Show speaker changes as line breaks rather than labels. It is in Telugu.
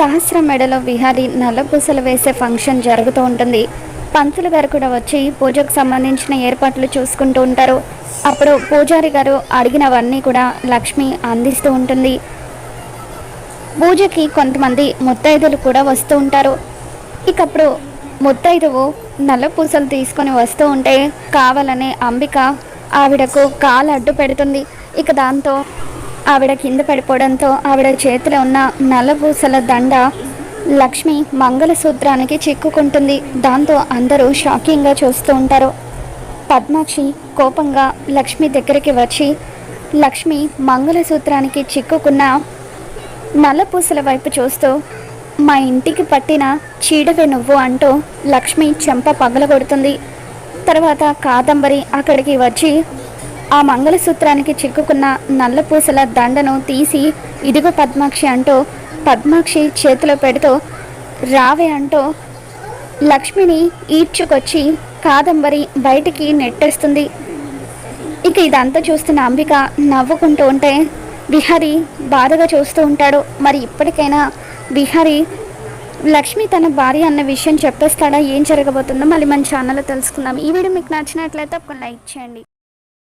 సహస్రం మెడలో విహారీ నల్లపూసలు వేసే ఫంక్షన్ జరుగుతూ ఉంటుంది. పంతులు గారు కూడా వచ్చి పూజకు సంబంధించిన ఏర్పాట్లు చూసుకుంటూ ఉంటారు. అప్పుడు పూజారి గారు అడిగినవన్నీ కూడా లక్ష్మి అందిస్తూ ఉంటుంది. పూజకి కొంతమంది ముత్తైదులు కూడా వస్తూ ఉంటారు. ఇకప్పుడు ముత్తైదువు నల్ల పూసలు తీసుకొని వస్తూ ఉంటే కావాలనే అంబిక ఆవిడకు కాలు అడ్డు పెడుతుంది. ఇక దాంతో ఆవిడ కింద పడిపోవడంతో ఆవిడ చేతిలో ఉన్న నల్లబూసల దండ లక్ష్మి మంగళసూత్రానికి చిక్కుకుంటుంది. దాంతో అందరూ షాకింగ్గా చూస్తూ ఉంటారు. పద్మాక్షి కోపంగా లక్ష్మి దగ్గరికి వచ్చి లక్ష్మి మంగళసూత్రానికి చిక్కుకున్న నల్లపూసల వైపు చూస్తూ మా ఇంటికి పట్టిన చీడవే నువ్వు అంటూ లక్ష్మి చెంప పగలగొడుతుంది. తర్వాత కాదంబరి అక్కడికి వచ్చి ఆ మంగళసూత్రానికి చిక్కుకున్న నల్లపూసల దండను తీసి ఇదిగో పద్మాక్షి అంటూ పద్మాక్షి చేతిలో పెడుతూ రావే అంటూ లక్ష్మిని ఈడ్చుకొచ్చి కాదంబరి బయటికి నెట్టేస్తుంది. ఇక ఇదంతా చూస్తున్న అంబిక నవ్వుకుంటూ ఉంటే బిహారీ బాధగా చూస్తూ ఉంటాడు. మరి ఇప్పటికైనా బిహారీ లక్ష్మి తన భార్య అన్న విషయం చెప్పేస్తాడా? ఏం జరగబోతుందో మళ్ళీ మన ఛానల్లో తెలుసుకుందాం. ఈ వీడియో మీకు నచ్చినట్లయితే ఒక లైక్ చేయండి.